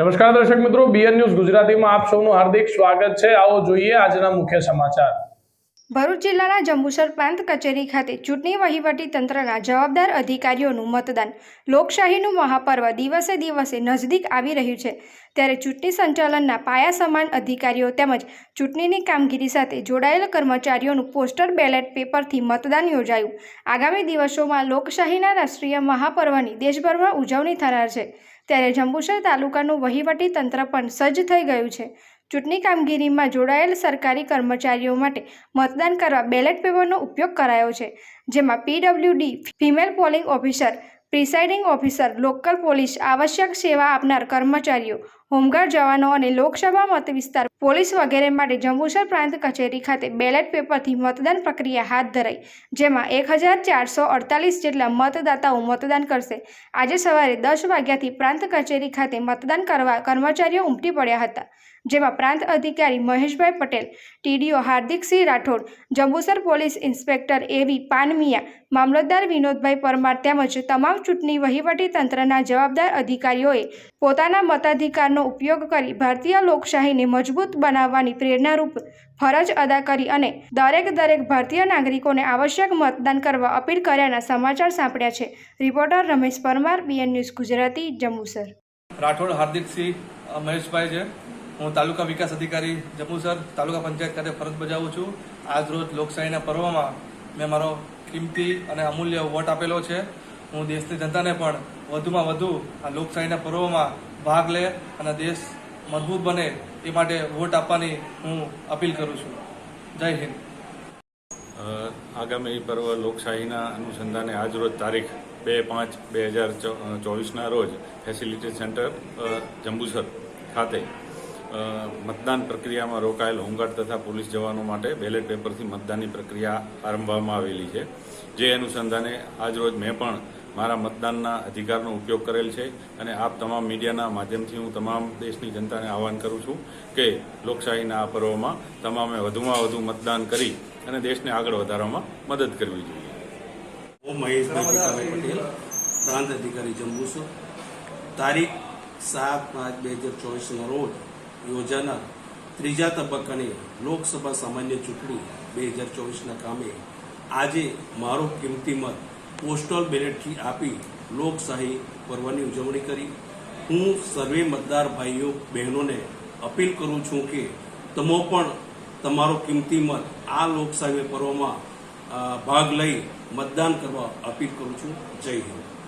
નમસ્કાર દર્શક મિત્રો બીએન ન્યૂઝ ગુજરાતીમાં આપ સૌનું હાર્દિક સ્વાગત છે. આવો જોઈએ આજના મુખ્ય સમાચાર. ભરૂચ જિલ્લાના જંબુસર પ્રાંત કચેરી ખાતે ચૂંટણી વહીવટી તંત્રના જવાબદાર અધિકારીઓનું મતદાન. લોકશાહીનું મહાપર્વ દિવસે દિવસે નજદીક આવી રહ્યું છે. ત્યારે ચૂંટણી સંચાલનના પાયા સમાન અધિકારીઓ તેમજ ચૂંટણીની કામગીરી સાથે જોડાયેલ કર્મચારીઓનું પોસ્ટર, બેલેટ પેપરથી મતદાન યોજાયું. આગામી દિવસોમાં લોકશાહીના રાષ્ટ્રીય મહાપર્વની દેશભરમાં ઉજવણી થનાર છે. ત્યારે જંબુસર તાલુકાનું વહીવટી તંત્ર પણ સજ્જ થઈ ગયું છે. ચૂંટણી કામગીરીમાં જોડાયેલ સરકારી કર્મચારીઓ માટે મતદાન કરવા બેલેટ પેપરનો ઉપયોગ કરાયો છે, જેમાં PWD female polling officer, presiding officer, local police, આવશ્યક સેવા આપનાર કર્મચારીઓ હોમગાર્ડ જવાનો અને લોકસભા મત વિસ્તાર પોલીસ વગેરે માટે જંબુસર પ્રાંત કચેરી ખાતે બેલેટ પેપરથી મતદાન પ્રક્રિયા હાથ ધરાઈ, જેમાં એક હજાર ચારસો અડતાલીસ જેટલા મતદાતાઓ મતદાન કરશે. આજે સવારે દસ વાગ્યાથી પ્રાંત કચેરી ખાતે મતદાન કરવા કર્મચારીઓ ઉમટી પડ્યા હતા, જેમાં પ્રાંત અધિકારી Maheshbhai Patel, TDO Hardiksinh Rathod, Jambusar police inspector A V Panmiya, મામલતદાર વિનોદભાઈ પરમાર તેમજ તમામ ચૂંટણી વહીવટી તંત્રના જવાબદાર અધિકારીઓએ પોતાના મતાધિકારનો ઉપયોગ કરી ભારતીય લોકશાહીને મજબૂત બનાવવાની પ્રેરણારૂપ ફરજ અદા કરી અને દરેક દરેક ભારતીય નાગરિકોને આવશ્યક મતદાન કરવા અપીલ કર્યાના સમાચાર સાંપડ્યા છે. Reporter Ramesh Parmar BN news Gujarati Jambusar Rathod Hardiksinh Maheshbhai છે. હું તાલુકા વિકાસ અધિકારી જમ્મુસર તાલુકા પંચાયત ખાતે ફરજ બજાવું છું. આજ રોજ લોકશાહીના પર્વમાં મેં મારો કિંમતી અને અમૂલ્ય વોટ આપેલો છે. હું દેશની જનતાને પણ વધુમાં વધુ આ લોકશાહીના પર્વમાં ભાગ લે અને દેશ મજબૂત બને એ માટે વોટ આપવાની હું અપીલ કરું છું. જય હિન્દ. આગામી પર્વ લોકશાહીના અનુસંધાને આજરોજ તારીખ બે પાંચ બે હજાર ચોવીસના રોજ ફેસિલિટી સેન્ટર જંબુસર ખાતે મતદાન પ્રક્રિયામાં રોકાયેલ હોમગાર્ડ તથા પોલીસ જવાનો માટે બેલેટ પેપરથી મતદાનની પ્રક્રિયા આરંભવામાં આવેલી છે. જે અનુસંધાને આજરોજ મેં પણ મારા મતદાનના અધિકારનો ઉપયોગ કરેલ છે અને આપ તમામ મીડિયાના માધ્યમથી હું તમામ દેશની જનતાને આહવાન કરું છું કે લોકશાહીના આ પર્વમાં તમામે વધુમાં વધુ મતદાન કરી અને દેશને આગળ વધારવામાં મદદ કરવી જોઈએ. હું મહેશભાઈ ભીખાભાઈ પટેલ પ્રાંત અધિકારી જંબુસર તારીખ સાત પાંચ બે હજાર ચોવીસના રોજ યોજાનાર ત્રીજા તબક્કાની લોકસભા સામાન્ય ચૂંટણી બે હજાર ચોવીસના કામે આજે મારો કિંમતી મત પોસ્ટલ બેલેટથી આપી લોકશાહી પર્વની ઉજવણી કરી. હું સર્વે મતદાર ભાઈઓ, બહેનોને અપીલ કરું છું કે તમો પણ તમારો કિંમતી મત આ લોકશાહી પર્વમાં ભાગ લઈ મતદાન કરવા અપીલ કરું છું. જય હિન્દ.